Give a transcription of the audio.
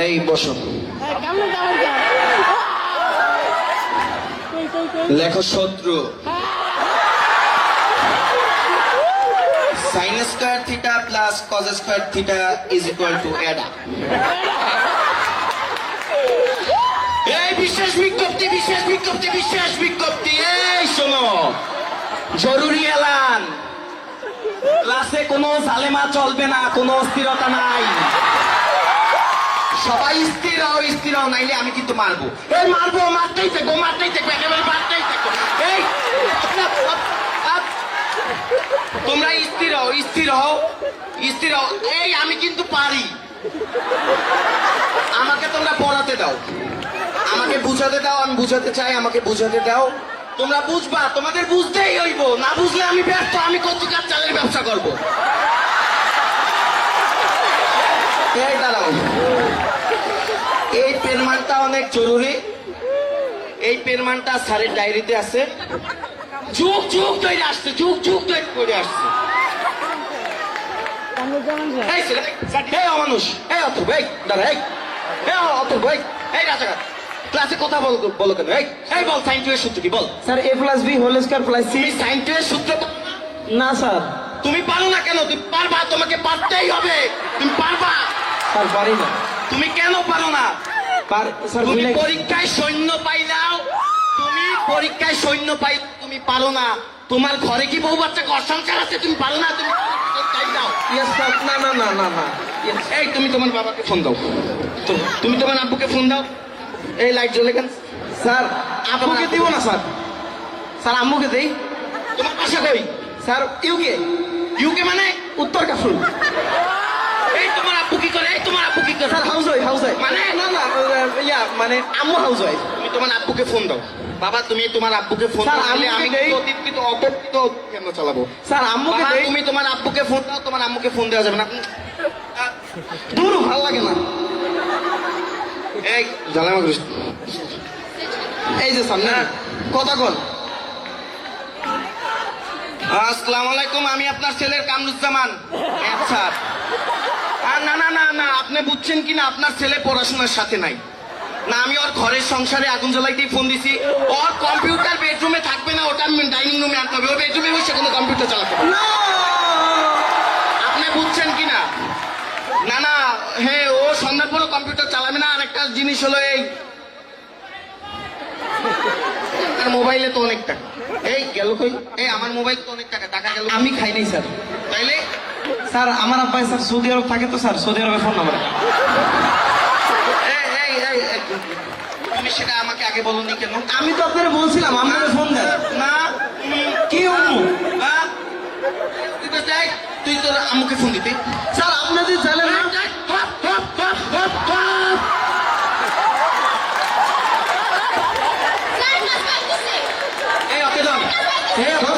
এই, বসো। লেখো শত্রু। Sine square theta plus cos square theta is equal to এডা। এই, বিশেষ বিজ্ঞপ্তি বিশেষ বিজ্ঞপ্তি বিশেষ বিজ্ঞপ্তি। এই, শোনো। জরুরি এলান। কোনো জালেমা চলবে না, কোনো অস্থিরতা নাই। সবাই স্থির হও স্থির হও নাইলে আমি কিন্তু মারবো। এই মারবো, মারতেই থাকব মারতেই থাকব, একেবারে মারতেই থাকব। এই। তোমরা স্থির হও স্থির হও স্থির হও। এই, আমি কিন্তু পারি। আমাকে তোমরা পড়াতে দাও। আমাকে বুঝাতে দাও, আমি বুঝাতে চাই, আমাকে বুঝাতে দাও। তোমরা বুঝবা, তোমাদের বুঝতেই হইব। না বুঝলে আমি ব্যস্ত, আমি কচুকার চালের ব্যবসা করব। এই দাঁড়াও। এই পেনমানটা অনেক জরুরি। এই পেনমানটা স্যারের ডায়েরিতে আছে। যুগ যুগ তৈরি আসছে, যুগ যুগ তৈরি করে আসছে। অমানুষ এই অত ভাই এই এই। অত ভাই এই। রাজাঘাট ক্লাসে কথা বল বলো কেন? এই এই বল সাইন টু এর সূত্র কি? বল। Sir A plus B whole square plus C. Sine two এর সূত্র না? স্যার। তুমি পারো না কেন? তুমি পারবা তোমাকে পারতেই হবে। তুমি পারবা। স্যার পারি না। তুমি কেন পারো না? পার স্যার তুমি পরীক্ষায় সৈন্য পাইলাও। তুমি পরীক্ষায় সৈন্য পাই তুমি পারো না। তোমার ঘরে কি বউ বাচ্চা ঘর সংসার আছে? তুমি পারো না তুমি পরীক্ষায় দাও ইয়েস স্যার না না না না না। এই তুমি তোমার বাবাকে ফোন দাও। তুমি তোমার আব্বুকে ফোন দাও। এই লাইট জ্বলে কেন? স্যার আব্বুকে দিব না স্যার। স্যার আম্মুকে দেই? তোমার বাসা কই স্যার ইউকে। ইউকে মানে উত্তর কাফুল এই তোমার আপু কি করে? এই তোমার আপু কি করে? Sir housewife housewife মানে? না না ইয়া মানে আম্মু হাউস ওয়াইফ তুমি তোমার আব্বুকে ফোন দাও। বাবা তুমি তোমার আব্বুকে ফোন দাও আমি অতীত অতর্কিত কেন চালাবো? স্যার আম্মুকে দেই। তুমি তোমার আব্বুকে ফোন দাও তোমার আম্মুকে ফোন দেওয়া যাবে না। দূর ভালো লাগে না। এই জ্বালামা করিস এই যে স্যার না কথা কন। আসসালামু আলাইকুম আমি আপনার ছেলের কামরুজ্জামান। আচ্ছা। আর না না না না আপনি বুঝছেন কি না আপনার ছেলে পড়াশোনার সাথে নাই। না আমি ওর ঘরের সংসারে আগুন জ্বালাইতেই ফোন দিছি। ওর কম্পিউটার বেডরুমে থাকবে না ওটা ডাইনিং রুমে আনতে হবে। ওর বেডরুমে বসে কোনো কম্পিউটার চালাতে পারবে না। আপনি বুঝছেন কি না না না হ্যাঁ ও সন্ধ্যার পরও কম্পিউটার চালাবে না আর একটা জিনিস হলো এই। মোবাইলে তো অনেক টাকা। এই গেল কই? এই আমার মোবাইল তো অনেক টাকা টাকা গেল আমি খাই নাই স্যার। তাইলে? স্যার আমার আব্বাই স্যার সৌদি আরব থাকে তো স্যার সৌদি আরবে ফোন নাম্বার। তুমি সেটা আমাকে আগে বলনি কেন? আমি তো আপনারা বলছিলাম আপনারা ফোন দেন। না কি তুই তো যাই, তুই তোর আম্মুকে ফোন দিতে É,